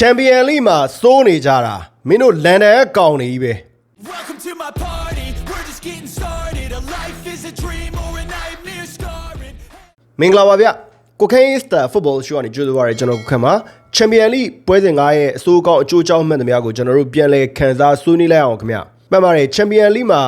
ချန်ပီယံလိမှာစိုးနေကြတာမင်းတို့လန်ဒန်ကကောင်နေကြီးပဲ Welcome to my party. We're just getting started. A life is a dream or a nightmare scarring. မင်္ဂလာပါဗျကိုခိုင်းစတာဖုတ်ဘောရှုကနေကြိုးစားရတဲ့ကျွန်တော်ကိုခန့်မှာချန်ပီယံလိပွဲစဉ်9ရဲ့အစိုးအကောင်းအကျိုးအကြောင်းမှန်သမျှကိုကျွန်တော်တို့ပြန်လည်ခန်းစားဆွေးနွေးလိုက်အောင်ခင်ဗျမှန်ပါတယ်ချန်ပီယံလိမှာ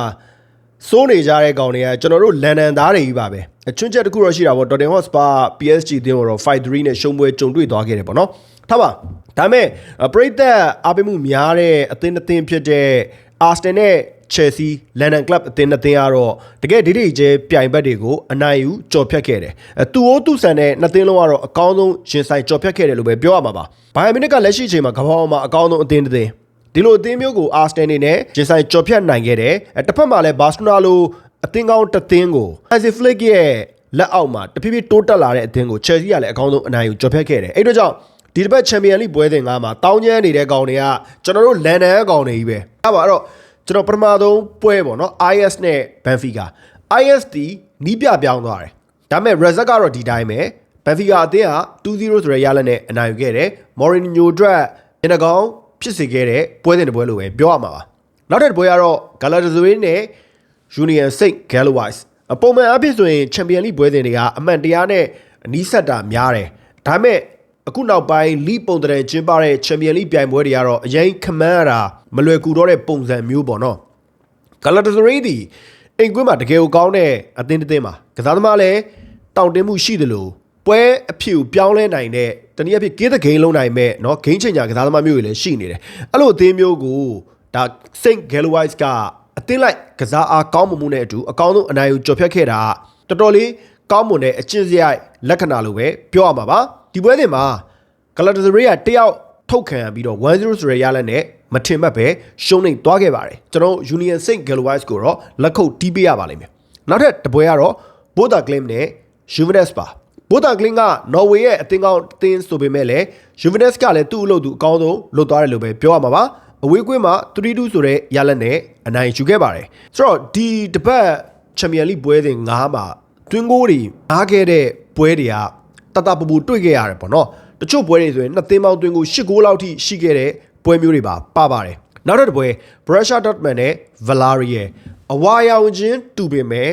စိုးနေကြတဲ့ကောင်တွေကကျွန်တော်တို့လန်ဒန်သားတွေကြီးပါပဲအချွန်းချက်တစ်ခုတော့ရှိတာပေါ့ Tottenham Hotspur PSG အသင်းကိုတော့5-3နဲ့ရှုံးပွဲကြုံတွေ့သွားခဲ့တယ်ပေါ့နော် ထားပါဒါပေမဲ့ပရိသတ်အားပေးမှုများတဲ့အသင်းအသင်းဖြစ်တဲ့ Arsenal နဲ့ Chelsea London Club အသင်းနှစ်သင်းကတော့တကယ်ဒီဒီကျဲပြိုင်ဘက်တွေကိုအနိုင်ယူကြော်ဖြတ်ခဲ့တယ်။အဲသူ့အိုးသူ့ဆန်တဲ့နှစ်သင်းလုံးကတော့အကောင်းဆုံးရင်ဆိုင်ကြော်ဖြတ်ခဲ့တယ်လို့ပဲပြောရမှာပါ။ဘိုင်ယန်မြူနစ်ကလက်ရှိအချိန်မှာကမ္ဘာပေါ်မှာအကောင်းဆုံးအသင်းတစ်သင်းဒီလိုအသင်းမျိုးကို Arsenal နေနဲ့ရင်ဆိုင်ကြော်ဖြတ်နိုင်ခဲ့တယ်။အဲတစ်ဖက်မှာလည်း Barcelona လိုအသင်းကောင်းတစ်သင်းကို Hansi Flick ရဲ့လက်အောက်မှာတဖြည်းဖြည်းတိုးတက်လာတဲ့အသင်းကို Chelsea ကလည်းအကောင်းဆုံးအနိုင်ယူကြော်ဖြတ်ခဲ့တယ်။အဲ့တို့ကြောင့် ဒီတစ်ပတ်ချန်ပီယံလိပွဲစဉ်ကမှာတောင်းကျမ်းနေတဲ့ကောင်တွေကကျွန်တော်တို့လန်ဒန်ကောင်တွေကြီးပဲ။အဲ့ပါအဲ့တော့ကျွန်တော်ပထမဆုံးပွဲပေါ့နော် IS နဲ့ Benfica IS ဒီနီးပြပြောင်းသွားတယ်ဒါပေမဲ့ result ကတော့ဒီတိုင်းပဲ Benfica အသင်းက2-0ဆိုတဲ့ရလဒ်နဲ့အနိုင်ယူခဲ့တယ် Mourinho အတွက်ညနေကောင်းဖြစ်စေခဲ့တဲ့ပွဲစဉ်တစ်ပွဲလို့ပဲပြောရမှာပါနောက်ထပ်တစ်ပွဲကတော့ Galatasaray နဲ့ Union Saint Galway အပုံမှန်အဖြစ်ဆိုရင် Champions League ပွဲစဉ်တွေကအမှန်တရားနဲ့အနီးစပ်တာများတယ်ဒါပေမဲ့ အခုနောက်ပိုင်းလိပုံတရကျင်းပတဲ့ Champions League ပြိုင်ပွဲတွေကတော့အရင်ခမန်းရတာမလွယ်ကူတော့တဲ့ပုံစံမျိုးပေါ့နော် Galatasaray ဒီအိမ်ကွင်းမှာတကယ်ကိုကောင်းတဲ့အသင်းတစ်သင်းပါကစားသမားလည်းတောင့်တင်းမှုရှိတယ်လို့ပွဲအဖြစ်ကိုပြောင်းလဲနိုင်တဲ့တနည်းအားဖြင့်ကေးတဲ့ဂိမ်းလုံးနိုင်မဲ့เนาะဂိမ်းချင်ညာကစားသမားမျိုးတွေလည်းရှိနေတယ်အဲ့လိုအသင်းမျိုးကိုဒါ Saint Galway ကအသင်းလိုက်ကစားအားကောင်းမှုနဲ့အတူအကောင်းဆုံးအနိုင်ကိုကျော်ဖြတ်ခဲ့တာတော်တော်လေးကောင်းမွန်တဲ့အကျင့်စရိုက်လက္ခဏာလိုပဲပြောရမှာပါ ဒီပွဲစဉ်မှာ Galatasaray ကတယောက်ထုတ်ခံရပြီးတော့1-0ဆိုရရလက်နဲ့မထင်မှတ်ပဲရှုံးနေသွားခဲ့ပါတယ်ကျွန်တော် Union Saint Galway ကိုတော့လက်ခုပ်တီးပေးရပါလိမ့်မယ်နောက်ထပ်တပွဲကတော့ Boda Glim နဲ့ Juventus ပါ Boda Glim က Norway ရဲ့အသင်းကောင်းအသင်းဆိုပေမဲ့လည်း Juventus ကလည်းသူ့အလုပ်သူအကောင်းဆုံးလုပ်သွားတယ်လို့ပဲပြောရမှာပါအဝေးကွင်းမှာ3-2ဆိုတဲ့ရလက်နဲ့အနိုင်ယူခဲ့ပါတယ်ဆိုတော့ဒီတပတ်ချန်ပီယံလိပွဲစဉ်9မှာတွင်းကိုတွေအားခဲ့တဲ့ပွဲတွေက တတပူပူတွေ့ခဲ့ရတယ်ပေါ့နော်တချို့ပွဲတွေဆိုရင်နှစ်သင်းပေါင်းတွင်းကို10ဂိုးလောက်ထိရှိခဲ့တဲ့ပွဲမျိုးတွေပါပါပါတယ်နောက်တစ်ပွဲ Borussia Dortmund နဲ့ Villarreal အဝါရောင်ချင်းတူပေမဲ့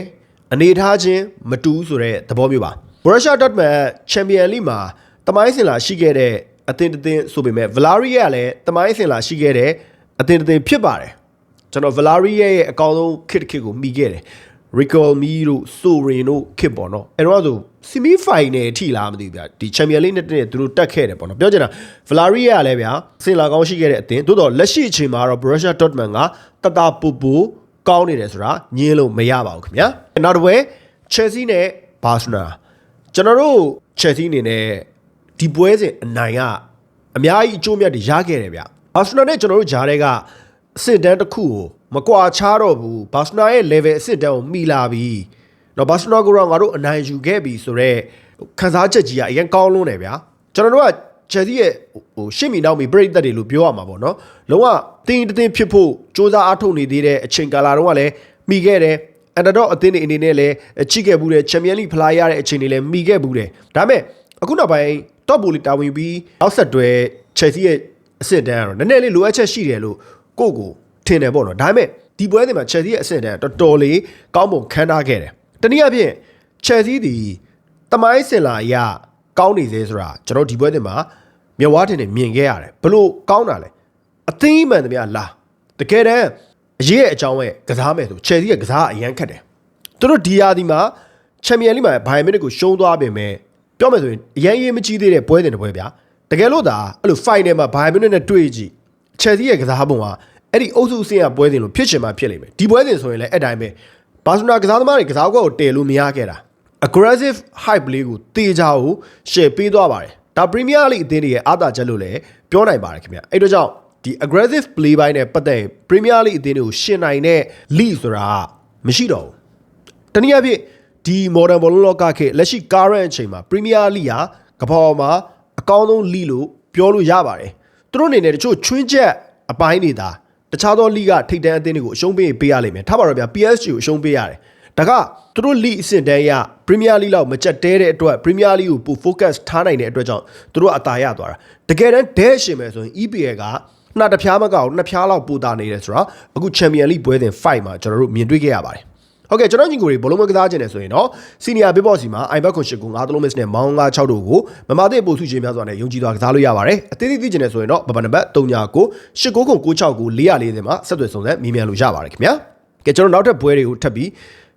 အနေထားချင်းမတူဘူးဆိုတဲ့သဘောမျိုးပါ Borussia Dortmund Champions League မှာတမိုင်းစင်လာရှိခဲ့တဲ့အသင်းတစ်သင်းဆိုပေမဲ့ Villarreal ကလည်းတမိုင်းစင်လာရှိခဲ့တဲ့အသင်းတစ်သင်းဖြစ်ပါတယ်ကျွန်တော် Villarreal ရဲ့အကောင်းဆုံးခစ်တစ်ခစ်ကိုမိခဲ့တယ် Recall Me တို့ Sorin တို့ခစ်ပေါ့နော်အဲ့တော့ဆို semi final အထိလားမသိဘူးဗျာဒီ Champions League နဲ့တည်းသူတို့တက်ခဲ့တယ်ပေါ့နော်ပြောချင်တာ Villarreal ကလည်းဗျာစင်လာကောင်းရှိခဲ့တဲ့အသင်းသို့တော့လက်ရှိအချိန်မှာတော့ Borussia Dortmund ကတတပူပူကောင်းနေတယ်ဆိုတာညင်းလို့မရပါဘူးခင်ဗျာနောက်တစ်ပွဲ Chelsea နဲ့ Barcelona ကျွန်တော်တို့ Chelsea အနေနဲ့ဒီပွဲစဉ်အနိုင်ကအများကြီးအကျိုးမြတ်တွေရခဲ့တယ်ဗျဘာစနာနဲ့ကျွန်တော်တို့ဂျားတဲ့က အစ်စ်တန်းတစ်ခုကိုမကွာခြားတော့ဘူးဘာစနာရဲ့ level အစ်စ်တန်းကိုမိလာပြီတော့ဘာစနာကိုတော့ငါတို့အနိုင်ယူခဲ့ပြီဆိုတော့ခံစားချက်ကြီးကအရင်ကောင်းလွန်းတယ်ဗျာကျွန်တော်တို့ကချယ်ဆီရဲ့ဟိုရှစ်မီနောက်မီပရိသတ်တွေလို့ပြောရမှာပေါ့နော်လုံးဝတင်းတင်းဖြစ်ဖို့စ조사အားထုတ်နေသေးတဲ့အချိန်ကာလတုန်းကလည်းမိခဲ့တယ်အန်တာတော့အသင်းတွေအနေနဲ့လည်းချိခဲ့ဘူးတဲ့ချန်ပီယံလိဖလားရတဲ့အချိန်တွေလည်းမိခဲ့ဘူးတဲ့ဒါပေမဲ့အခုနောက်ပိုင်း top ဘူလီတာဝင်ပြီးအောက်ဆက်တွဲ Chelsea ရဲ့အဆင့်တန်းကတော့နည်းနည်းလေးလိုအပ်ချက်ရှိတယ်လို့ ကိုယ့်ကိုထင်တယ်ပေါ့နော်ဒါပေမဲ့ဒီပွဲတွေမှာ Chelsea ရဲ့အဆင့်တန်းတော်တော်လေးကောင်းပုံခန်းထားခဲ့တယ်တနည်းအားဖြင့် Chelsea ဒီတမိုင်းစင်လာအရကောင်းနေသေးဆိုတာကျွန်တော်ဒီပွဲတွေမှာမြဝါတင်နေမြင်ခဲ့ရတယ်ဘလို့ကောင်းတာလဲအသိမှန်တည်းလားတကယ်တမ်းအရေးရဲ့အကြောင်းရဲ့ကစားမယ်ဆို Chelsea ရဲ့ကစားအရန်ခက်တယ်သူတို့ဒီယာဒီမှာချန်ပီယံလိမှာဘိုင်မီနစ်ကိုရှုံးသွားပြင်မဲ့ပြောမယ်ဆိုရင်အရင်ရေးမကြီးသေးတဲ့ပွဲတင်တဲ့ပွဲဗျာတကယ်လို့ဒါအဲ့လို final မှာဘိုင်မီနစ်နဲ့တွေ့ကြည့် Chelsea ရဲ့ကစားပုံကအဲ့ဒီအုပ်စုအဆင့်ကပွဲစဉ်လို့ဖြစ်ချင်မှဖြစ်လိမ့်မယ်ဒီပွဲစဉ်ဆိုရင်လည်းအဲ့တိုင်းပဲဘာစနာကစားသမားတွေကစားကွက်ကိုတည်လို့မရခဲ့တာ aggressive hype လေးကိုတေချာကို share ပေးသွားပါတယ်ဒါ Premier League အသင်းတွေရဲ့အားသာချက်လို့လည်းပြောနိုင်ပါတယ်ခင်ဗျအဲ့တော့ကြောင့်ဒီ aggressive play ဘိုင်းနဲ့ပတ်သက်ရင် Premier League အသင်းတွေကိုရှင်နိုင်တဲ့ league ဆိုတာမရှိတော့ဘူးတနည်းအားဖြင့်ဒီ modern ball လောကခေတ်လက်ရှိ current အချိန်မှာ Premier League ဟာကမ္ဘာပေါ်မှာအကောင်းဆုံး league လို့ပြောလို့ရပါတယ် သူတို့အနေနဲ့တချို့ချွင်းချက်အပိုင်းတွေဒါတခြားသော league ကထိပ်တန်းအသင်းတွေကိုအရှုံးပေးပေးရလိမ့်မယ်ထားပါတော့ဗျာ PSG ကိုအရှုံးပေးရတယ်ဒါကသူတို့လိအဆင့်တန်းရပရီးမီးယားလိလောက်မကြက်တဲတဲ့အတွက်ပရီးမီးယားလိကိုပို focus ထားနိုင်တဲ့အတွက်ကြောင့်သူတို့အသာရသွားတာတကယ်တမ်းဒဲရှင်မယ်ဆိုရင် EPL ကနှာတစ်ဖြားမကောက်နှစ်ဖြားလောက်ပူတာနေတယ်ဆိုတော့အခု Champion League ပွဲစဉ်5မှာကျွန်တော်တို့မြင်တွေ့ခဲ့ရပါတယ် ဟုတ်ကဲ့ကျွန်တော်ညီကိုတွေဘလုံးမကစားခြင်းနဲ့ဆိုရင်တော့စီနီယာဘေးဘော့စီမှာ iBet ခွန်ရှစ်ကို9သလုံးမစ်နဲ့မောင်း9 6တို့ကိုမမသိပို့စုချင်းများစွာနဲ့ယုံကြည်စွာကစားလို့ရပါတယ်အသေးသေးသိခြင်းနဲ့ဆိုရင်တော့ဘဘနံပါတ်39ကို89ခု96ကို440မှာဆက်သွယ်စုံစမ်းမြင်မြန်လို့ရပါတယ်ခင်ဗျာကဲကျွန်တော်နောက်ထပ်ပွဲတွေကိုထပ်ပြီး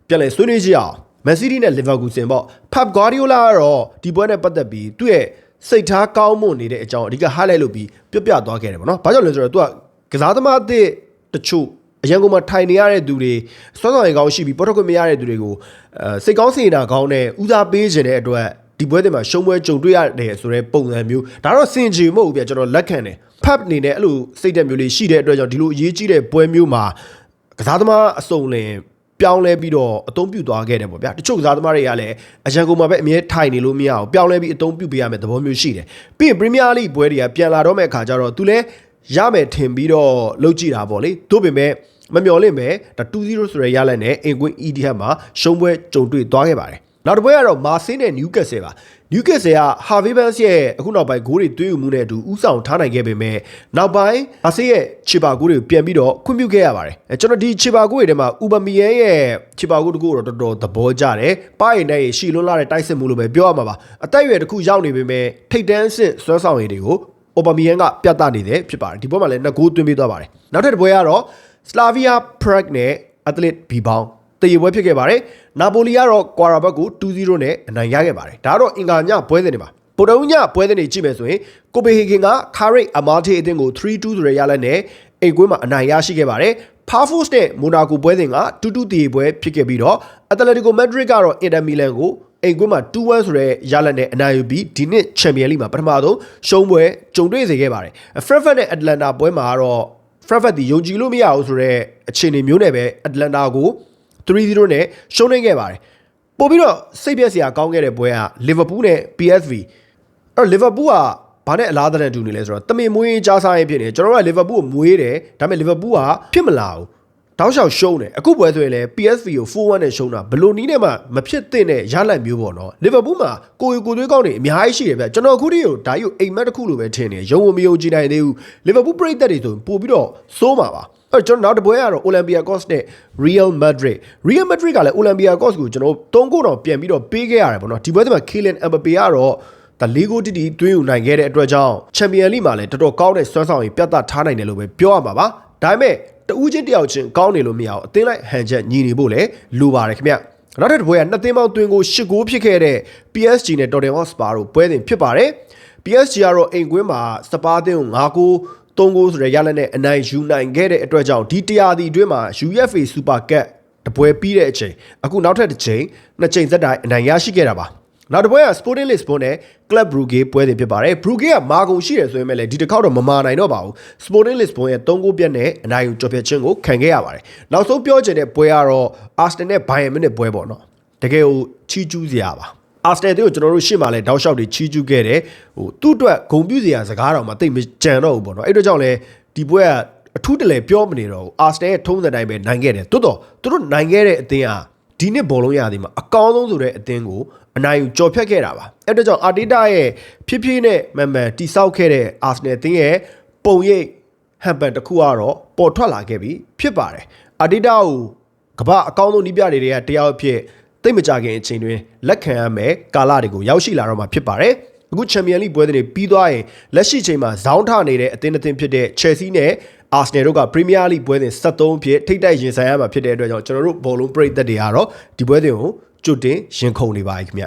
ပြန်လည်ဆွေးနွေးကြည့်အောင်မန်စီးတီးနဲ့လီဗာပူးဆင်ပေါ့ဖပ်ဂွာဒီယိုလာကတော့ဒီပွဲနဲ့ပတ်သက်ပြီးသူ့ရဲ့စိတ်ထားကောင်းမွန်နေတဲ့အကြောင်းအဓိက highlight လုပ်ပြီးပြပြသွားခဲ့တယ်ပေါ့နော်။ဘာကြောင့်လဲဆိုတော့သူကကစားသမားအသစ်တချို့ အရန်ကုန်မှာထိုင်နေရတဲ့သူတွေစွမ်းဆောင်ရည်ကောင်းရှိပြီးပေါ်ထွက်ခွင့်မရတဲ့သူတွေကိုအဲစိတ်ကောင်းစေနာကောင်းနဲ့ဦးစားပေးခြင်းတဲ့အတွက်ဒီပွဲတွေမှာရှုံးပွဲကြုံတွေ့ရတယ်ဆိုတဲ့ပုံစံမျိုးဒါတော့စင်ကြယ်မဟုတ်ဘူးပြကျွန်တော်လက်ခံတယ်ဖပ်အနေနဲ့အဲ့လိုစိတ်သက်မျိုးလေးရှိတဲ့အတွက်ကြောင့်ဒီလိုအရေးကြီးတဲ့ပွဲမျိုးမှာကစားသမားအစုံလင်ပြောင်းလဲပြီးတော့အသုံးပြုသွားခဲ့တယ်ပေါ့ဗျာတချို့ကစားသမားတွေကလည်းအရန်ကုန်မှာပဲအမြဲထိုင်နေလို့မရအောင်ပြောင်းလဲပြီးအသုံးပြုပေးရမယ့်သဘောမျိုးရှိတယ်ပြီးရင်ပရီးမီးယားလိပွဲတွေကပြန်လာတော့မဲ့အခါကျတော့သူလည်းရမယ်ထင်ပြီးတော့လုပ်ကြည့်တာပေါ့လေတို့ပေမဲ့ မမျော်လင့်ပဲဒါ2-0ဆိုရရလက်နဲ့အင်ကွင်း EDH မှာရှုံးပွဲကြုံတွေ့သွားခဲ့ပါတယ်နောက်တစ်ပွဲကတော့မာဆင်းနဲ့နျူကက်ဆယ်ပါနျူကက်ဆယ်ကဟာဗီဘန်စ်ရဲ့အခုနောက်ပိုင်းဂိုးတွေသွေးယူမှုနဲ့အတူဥဆောင်ထားနိုင်ခဲ့ပေမဲ့နောက်ပိုင်းမာဆင်းရဲ့ခြေပါဂိုးတွေကိုပြန်ပြီးတော့ခွင့်ပြုခဲ့ရပါတယ်အဲကျွန်တော်ဒီခြေပါဂိုးတွေထဲမှာဥပမီယန်ရဲ့ခြေပါဂိုးတကူတော့တော်တော်သဘောကျတယ်ပါရင်နဲ့ရှီလွန်းလာတဲ့တိုက်စစ်မှုလို့ပဲပြောရမှာပါအသက်အရွယ်တစ်ခုရောက်နေပေမဲ့ထိတ်တန်းစစ်စွမ်းဆောင်ရည်တွေကိုအိုဘာမီယန်ကပြသနေတယ်ဖြစ်ပါတယ်ဒီပွဲမှာလည်းနှစ်ဂိုးသွင်းပေးသွားပါတယ်နောက်ထပ်တစ်ပွဲကတော့ စလာဗီယာပရက်နဲ့အက်တလစ်ဘီဘောင်တည်ရွယ်ပွဲဖြစ်ခဲ့ပါတယ်။နာပိုလီကတော့ကွာရာဘတ်ကို2-0နဲ့အနိုင်ရခဲ့ပါတယ်။ဒါကတော့အင်္ဂါညပွဲစဉ်တွေမှာပိုတုံးညပွဲစဉ်တွေကြည့်မယ်ဆိုရင်ကိုပေဟီဂင်ကခါရိတ်အမာထေအသင်းကို3-2ဆိုရရလက်နဲ့အိမ်ကွင်းမှာအနိုင်ရရှိခဲ့ပါတယ်။ဖာဖို့စ်နဲ့မိုနာကိုပွဲစဉ်က2-2တည်ပွဲဖြစ်ခဲ့ပြီးတော့အက်တလက်တီကိုမက်ဒရစ်ကတော့အင်တာမီလန်ကိုအိမ်ကွင်းမှာ2-1ဆိုတဲ့ရလက်နဲ့အနိုင်ယူပြီးဒီနှစ်ချန်ပီယံလိမှာပထမဆုံးရှုံးပွဲကြုံတွေ့စေခဲ့ပါတယ်။ဖရက်ဖက်နဲ့အတလန်တာပွဲမှာကတော့ Frankfurt ဒီယုံကြည်လို့မရဘူးဆိုတော့အခြေအနေမျိုးနဲ့ပဲ Atlanta ကို3-0နဲ့ရှုံးနေခဲ့ပါတယ်ပို့ပြီးတော့စိတ်ပြက်စရာကောင်းခဲ့တဲ့ပွဲက Liverpool နဲ့ PSV အဲ့တော့ Liverpool ကဘာနဲ့အလားတူတူနေလဲဆိုတော့တမင်မွေးကြားစားရင်ဖြစ်နေကျွန်တော်တို့က Liverpool ကိုမွေးတယ်ဒါပေမဲ့ Liverpool ကဖြစ်မလာဘူး တောက်လျှောက်ရှုံးတယ်အခုပွဲဆိုရင်လည်း PSV ကို4-1နဲ့ရှုံးတာဘလို့နီးနဲ့မှမဖြစ်သင့်တဲ့ရလတ်မျိုးပေါ့နော်လီဗာပူးမှာကိုယ်ကိုယ်သွေးကောင်းနေအများကြီးရှိတယ်ဗျကျွန်တော်အခုတည်းကိုဒါယူအိမ်မက်တစ်ခုလိုပဲထင်နေရုံဝမယုံကြည်နိုင်သေးဘူးလီဗာပူးပရိသတ်တွေဆိုရင်ပို့ပြီးတော့စိုးမှာပါအဲ့ကျွန်တော်နောက်တစ်ပွဲကတော့ Olympiacos နဲ့ Real Madrid Real Madrid ကလည်း Olympiacos ကိုကျွန်တော်၃ဂိုးတော့ပြန်ပြီးတော့ပေးခဲ့ရတယ်ပေါ့နော်ဒီပွဲတွေမှာ Kylian Mbappe ကတော့ဒါလေးကိုတီတီတွင်းယူနိုင်ခဲ့တဲ့အတွက်ကြောင့်ချန်ပီယံလိမှာလည်းတော်တော်ကောင်းတဲ့စွမ်းဆောင်ရည်ပြသထားနိုင်တယ်လို့ပဲပြောရမှာပါဒါပေမဲ့ တဦးချင်းတယောက်ချင်းကောင်းနေလို့မရအောင်အသင်းလိုက်ဟန်ချက်ညီနေဖို့လည်းလိုပါတယ်ခင်ဗျနောက်ထပ်တစ်ပွဲကနှစ်သင်းပေါင်းတွင်ကို၈ဂိုးဖြစ်ခဲ့တဲ့ PSG နဲ့ Tottenham Hotspur တို့ပွဲစဉ်ဖြစ်ပါတယ် PSG ကတော့အိမ်ကွင်းမှာစပါးအသင်းကို၅ဂိုး၃ဂိုးဆိုတဲ့ရလနဲ့အနိုင်ယူနိုင်ခဲ့တဲ့အတွက်ကြောင့်ဒီတရားဒီအတွင်းမှာ UEFA Super Cup တပွဲပြီးတဲ့အချိန်အခုနောက်ထပ်တစ်ချိန်နှစ်ချိန်သက်တိုင်အနိုင်ရရှိခဲ့တာပါ နောက်တစ်ပွဲက Sporting Lisbon နဲ့ Club Brugge ပွဲစဉ်ဖြစ်ပါတယ်။ Brugge ကမာကုန်ရှိတယ်ဆိုရင်လည်းဒီတစ်ခေါက်တော့မမာနိုင်တော့ပါဘူး။ Sporting Lisbon ရဲ့3ဂိုးပြတ်နဲ့အနိုင်ယူကျော်ဖြတ်ခြင်းကိုခံခဲ့ရပါတယ်။နောက်ဆုံးပြောချင်တဲ့ပွဲကတော့ Arsenal နဲ့ Bayern Munich ပွဲပေါ့နော်။တကယ်ကိုချီးကျူးစရာပါ။ Arsenal တွေကိုကျွန်တော်တို့ရှေ့မှာလဲတောက်လျှောက်တွေချီးကျူးခဲ့တယ်။ဟိုသူ့အတွက်ဂုံပြူစရာစကားတော့မသိမကြံတော့ဘူးပေါ့နော်။အဲ့တို့ကြောင့်လဲဒီပွဲကအထူးတလဲပြောမနေတော့ဘူး။ Arsenal ရဲ့ထုံးစံတိုင်းပဲနိုင်ခဲ့တယ်။တိုးတော့သူတို့နိုင်ခဲ့တဲ့အသင်းကဒီနှစ်ဘောလုံးရသည်မှာအကောင်းဆုံးဆိုတဲ့အသင်းကို အနိုင်ယူကြော်ဖြတ်ခဲ့တာပါအဲ့ဒါကြောင့်အာတီတာရဲ့ဖြည်းဖြည်းနဲ့မှန်မှန်တိဆောက်ခဲ့တဲ့အာဆနယ်အသင်းရဲ့ပုံရိပ်ဟန်ပန်တစ်ခုကတော့ပေါ်ထွက်လာခဲ့ပြီဖြစ်ပါတယ်အာတီတာကိုကမ္ဘာအကောင်းဆုံးနီးပြတွေကတယောက်အဖြစ်သိမကြခင်အချိန်တွင်လက်ခံရမယ်ကာလတွေကိုရောက်ရှိလာတော့မှာဖြစ်ပါတယ်အခုချန်ပီယံလိပွဲတွေပြီးသွားရင်လက်ရှိချိန်မှာဇောင်းထနေတဲ့အသင်းအသင်းဖြစ်တဲ့ Chelsea နဲ့ Arsenal တို့က Premier League ပွဲစဉ်73အဖြစ်ထိတိုက်ရင်ဆိုင်ရမှာဖြစ်တဲ့အတွက်ကြောင့်ကျွန်တော်တို့ဘောလုံးပရိသတ်တွေကတော့ဒီပွဲစဉ်ကို ကြွတင်ရင်ခုန်နေပါ යි ခင်ဗျ